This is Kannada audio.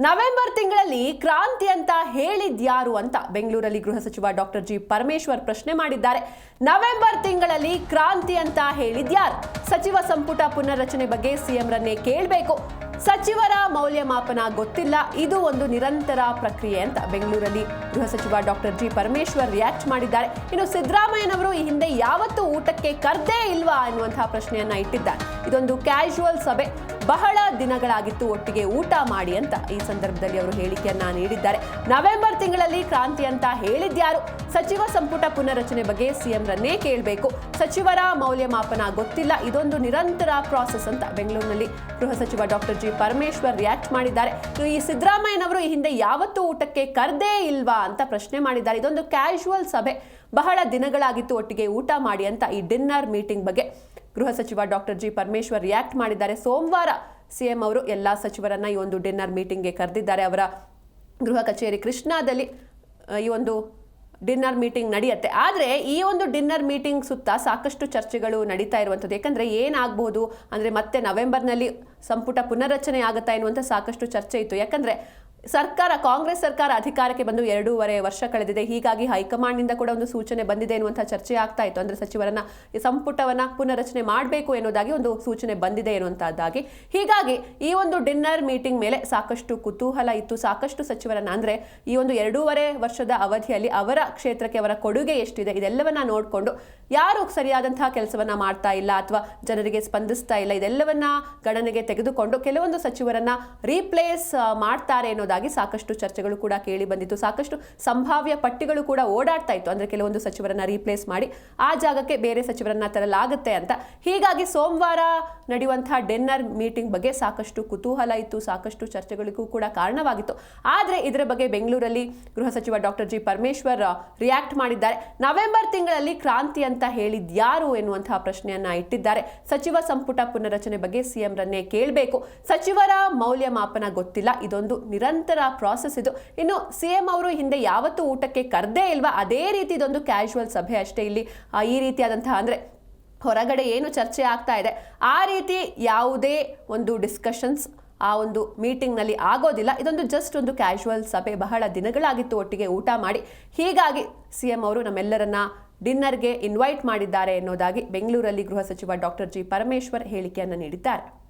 ನವೆಂಬರ್ ತಿಂಗಳಲ್ಲಿ ಕ್ರಾಂತಿ ಅಂತ ಹೇಳಿದ್ಯಾರು ಅಂತ ಬೆಂಗಳೂರಲ್ಲಿ ಗೃಹ ಸಚಿವ ಡಾಕ್ಟರ್ ಜಿ ಪರಮೇಶ್ವರ್ ಪ್ರಶ್ನೆ ಮಾಡಿದ್ದಾರೆ. ನವೆಂಬರ್ ತಿಂಗಳಲ್ಲಿ ಕ್ರಾಂತಿ ಅಂತ ಹೇಳಿದ್ಯಾರು? ಸಚಿವ ಸಂಪುಟ ಪುನರ್ರಚನೆ ಬಗ್ಗೆ ಸಿಎಂರನ್ನೇ ಕೇಳಬೇಕು. ಸಚಿವರ ಮೌಲ್ಯಮಾಪನ ಗೊತ್ತಿಲ್ಲ. ಇದು ಒಂದು ನಿರಂತರ ಪ್ರಕ್ರಿಯೆ ಅಂತ ಬೆಂಗಳೂರಲ್ಲಿ ಗೃಹ ಸಚಿವ ಡಾಕ್ಟರ್ ಜಿ ಪರಮೇಶ್ವರ್ ರಿಯಾಕ್ಟ್ ಮಾಡಿದ್ದಾರೆ. ಇನ್ನು ಸಿದ್ದರಾಮಯ್ಯನವರು ಈ ಹಿಂದೆ ಯಾವತ್ತೂ ಊಟಕ್ಕೆ ಕರ್ದೇ ಇಲ್ವಾ ಎನ್ನುವಂತಹ ಪ್ರಶ್ನೆಯನ್ನ ಇಟ್ಟಿದ್ದಾರೆ. ಇದೊಂದು ಕ್ಯಾಶುವಲ್ ಸಭೆ. ಬಹಳ ದಿನಗಳಾಗಿತ್ತು ಒಟ್ಟಿಗೆ ಊಟ ಮಾಡಿ ಅಂತ ಈ ಸಂದರ್ಭದಲ್ಲಿ ಅವರು ಹೇಳಿಕೆಯನ್ನ ನೀಡಿದ್ದಾರೆ. ನವೆಂಬರ್ ತಿಂಗಳಲ್ಲಿ ಕ್ರಾಂತಿ ಅಂತ ಹೇಳಿದ್ಯಾರು? ಸಚಿವ ಸಂಪುಟ ಪುನರ್ರಚನೆ ಬಗ್ಗೆ ಸಿಎಂರನ್ನೇ ಕೇಳಬೇಕು. ಸಚಿವರ ಮೌಲ್ಯಮಾಪನ ಗೊತ್ತಿಲ್ಲ. ಇದೊಂದು ನಿರಂತರ ಪ್ರಾಸೆಸ್ ಅಂತ ಬೆಂಗಳೂರಿನಲ್ಲಿ ಗೃಹ ಸಚಿವ ಡಾಕ್ಟರ್ ಜಿ ಪರಮೇಶ್ವರ್ ರಿಯಾಕ್ಟ್ ಮಾಡಿದ್ದಾರೆ. ಈ ಸಿದ್ದರಾಮಯ್ಯನವರು ಈ ಹಿಂದೆ ಯಾವತ್ತೂ ಊಟಕ್ಕೆ ಕರ್ದೇ ಇಲ್ವಾ ಅಂತ ಪ್ರಶ್ನೆ ಮಾಡಿದ್ದಾರೆ. ಇದೊಂದು ಕ್ಯಾಶುವಲ್ ಸಭೆ. ಬಹಳ ದಿನಗಳಾಗಿತ್ತು ಒಟ್ಟಿಗೆ ಊಟ ಮಾಡಿ ಅಂತ ಈ ಡಿನ್ನರ್ ಮೀಟಿಂಗ್ ಬಗ್ಗೆ. ಗೃಹ ಸಚಿವ ಡಾಕ್ಟರ್ ಜಿ ಪರಮೇಶ್ವರ್ ರಿಯಾಕ್ಟ್ ಮಾಡಿದ್ದಾರೆ. ಸೋಮವಾರ ಸಿಎಂ ಅವರು ಎಲ್ಲ ಸಚಿವರನ್ನ ಈ ಒಂದು ಡಿನ್ನರ್ ಮೀಟಿಂಗ್ಗೆ ಕರೆದಿದ್ದಾರೆ. ಅವರ ಗೃಹ ಕಚೇರಿ ಕೃಷ್ಣಾದಲ್ಲಿ ಈ ಒಂದು ಡಿನ್ನರ್ ಮೀಟಿಂಗ್ ನಡೆಯುತ್ತೆ. ಆದರೆ ಈ ಒಂದು ಡಿನ್ನರ್ ಮೀಟಿಂಗ್ ಸುತ್ತ ಸಾಕಷ್ಟು ಚರ್ಚೆಗಳು ನಡೀತಾ ಇರುವಂಥದ್ದು. ಏಕೆಂದರೆ ಏನಾಗಬಹುದು ಅಂದರೆ ಮತ್ತೆ ನವೆಂಬರ್ನಲ್ಲಿ ಸಂಪುಟ ಪುನರ್ರಚನೆ ಆಗುತ್ತಾ ಎನ್ನುವಂಥ ಸಾಕಷ್ಟು ಚರ್ಚೆ ಇತ್ತು. ಯಾಕಂದರೆ ಸರ್ಕಾರ, ಕಾಂಗ್ರೆಸ್ ಸರ್ಕಾರ ಅಧಿಕಾರಕ್ಕೆ ಬಂದು ಎರಡೂವರೆ ವರ್ಷ ಕಳೆದಿದೆ. ಹೀಗಾಗಿ ಹೈಕಮಾಂಡ್ನಿಂದ ಕೂಡ ಒಂದು ಸೂಚನೆ ಬಂದಿದೆ ಎನ್ನುವಂಥ ಚರ್ಚೆ ಆಗ್ತಾ ಇತ್ತು. ಅಂದರೆ ಸಚಿವರನ್ನ ಸಂಪುಟವನ್ನ ಪುನರ್ರಚನೆ ಮಾಡಬೇಕು ಎನ್ನುವುದಾಗಿ ಒಂದು ಸೂಚನೆ ಬಂದಿದೆ ಎನ್ನುವಂಥದ್ದಾಗಿ. ಹೀಗಾಗಿ ಈ ಒಂದು ಡಿನ್ನರ್ ಮೀಟಿಂಗ್ ಮೇಲೆ ಸಾಕಷ್ಟು ಕುತೂಹಲ ಇತ್ತು. ಸಾಕಷ್ಟು ಸಚಿವರನ್ನ ಅಂದರೆ ಈ ಒಂದು ಎರಡೂವರೆ ವರ್ಷದ ಅವಧಿಯಲ್ಲಿ ಅವರ ಕ್ಷೇತ್ರಕ್ಕೆ ಅವರ ಕೊಡುಗೆ ಎಷ್ಟಿದೆ ಇದೆಲ್ಲವನ್ನ ನೋಡಿಕೊಂಡು ಯಾರು ಸರಿಯಾದಂತಹ ಕೆಲಸವನ್ನ ಮಾಡ್ತಾ ಇಲ್ಲ ಅಥವಾ ಜನರಿಗೆ ಸ್ಪಂದಿಸ್ತಾ ಇಲ್ಲ, ಇದೆಲ್ಲವನ್ನ ಗಣನೆಗೆ ತೆಗೆದುಕೊಂಡು ಕೆಲವೊಂದು ಸಚಿವರನ್ನ ರೀಪ್ಲೇಸ್ ಮಾಡ್ತಾರೆ ಸಾಕಷ್ಟು ಚರ್ಚೆಗಳು ಕೂಡ ಕೇಳಿ ಬಂದಿತ್ತು. ಸಾಕಷ್ಟು ಸಂಭಾವ್ಯ ಪಟ್ಟಿಗಳು ಕೂಡ ಓಡಾಡ್ತಾ ಇತ್ತು. ಅಂದ್ರೆ ಕೆಲವೊಂದು ಸಚಿವರನ್ನ ರೀಪ್ಲೇಸ್ ಮಾಡಿ ಆ ಜಾಗಕ್ಕೆ ಬೇರೆ ಸಚಿವರನ್ನ ತರಲಾಗುತ್ತೆ ಅಂತ. ಹೀಗಾಗಿ ಸೋಮವಾರ ನಡೆಯುವಂತಹ ಡಿನ್ನರ್ ಮೀಟಿಂಗ್ ಬಗ್ಗೆ ಸಾಕಷ್ಟು ಕುತೂಹಲ ಇತ್ತು. ಸಾಕಷ್ಟು ಚರ್ಚೆಗಳಿಗೂ ಕೂಡ ಕಾರಣವಾಗಿತ್ತು. ಆದರೆ ಇದರ ಬಗ್ಗೆ ಬೆಂಗಳೂರಲ್ಲಿ ಗೃಹ ಸಚಿವ ಡಾಕ್ಟರ್ ಜಿ ಪರಮೇಶ್ವರ್ ರಿಯಾಕ್ಟ್ ಮಾಡಿದ್ದಾರೆ. ನವೆಂಬರ್ ತಿಂಗಳಲ್ಲಿ ಕ್ರಾಂತಿ ಅಂತ ಹೇಳಿದ್ಯಾರು ಎನ್ನುವಂತಹ ಪ್ರಶ್ನೆಯನ್ನ ಇಟ್ಟಿದ್ದಾರೆ. ಸಚಿವ ಸಂಪುಟ ಪುನರ್ರಚನೆ ಬಗ್ಗೆ ಸಿಎಂ ರನ್ನೇ ಕೇಳಬೇಕು. ಸಚಿವರ ಮೌಲ್ಯಮಾಪನ ಗೊತ್ತಿಲ್ಲ. ಇದೊಂದು ನಿರಂತರ ಪ್ರಾಸೆಸ್ ಇದು. ಇನ್ನು ಸಿಎಂ ಅವರು ಹಿಂದೆ ಯಾವತ್ತೂ ಊಟಕ್ಕೆ ಕರೆದೇ ಇಲ್ವಾ? ಅದೇ ರೀತಿ ಇದೊಂದು ಕ್ಯಾಶುವಲ್ ಸಭೆ ಅಷ್ಟೇ ಇಲ್ಲಿ. ಈ ರೀತಿಯಾದಂತಹ ಅಂದ್ರೆ ಹೊರಗಡೆ ಏನು ಚರ್ಚೆ ಆಗ್ತಾ ಇದೆ. ಆ ರೀತಿ ಯಾವುದೇ ಒಂದು ಡಿಸ್ಕಷನ್ಸ್ ಆ ಒಂದು ಮೀಟಿಂಗ್ನಲ್ಲಿ ಆಗೋದಿಲ್ಲ. ಇದೊಂದು ಜಸ್ಟ್ ಒಂದು ಕ್ಯಾಶುವಲ್ ಸಭೆ. ಬಹಳ ದಿನಗಳಾಗಿತ್ತು ಒಟ್ಟಿಗೆ ಊಟ ಮಾಡಿ. ಹೀಗಾಗಿ ಸಿ ಎಂ ಅವರು ನಮ್ಮೆಲ್ಲರನ್ನ ಡಿನ್ನರ್ಗೆ ಇನ್ವೈಟ್ ಮಾಡಿದ್ದಾರೆ ಎನ್ನುವುದಾಗಿ ಬೆಂಗಳೂರಲ್ಲಿ ಗೃಹ ಸಚಿವ ಡಾಕ್ಟರ್ ಜಿ ಪರಮೇಶ್ವರ್ ಹೇಳಿಕೆಯನ್ನು ನೀಡಿದ್ದಾರೆ.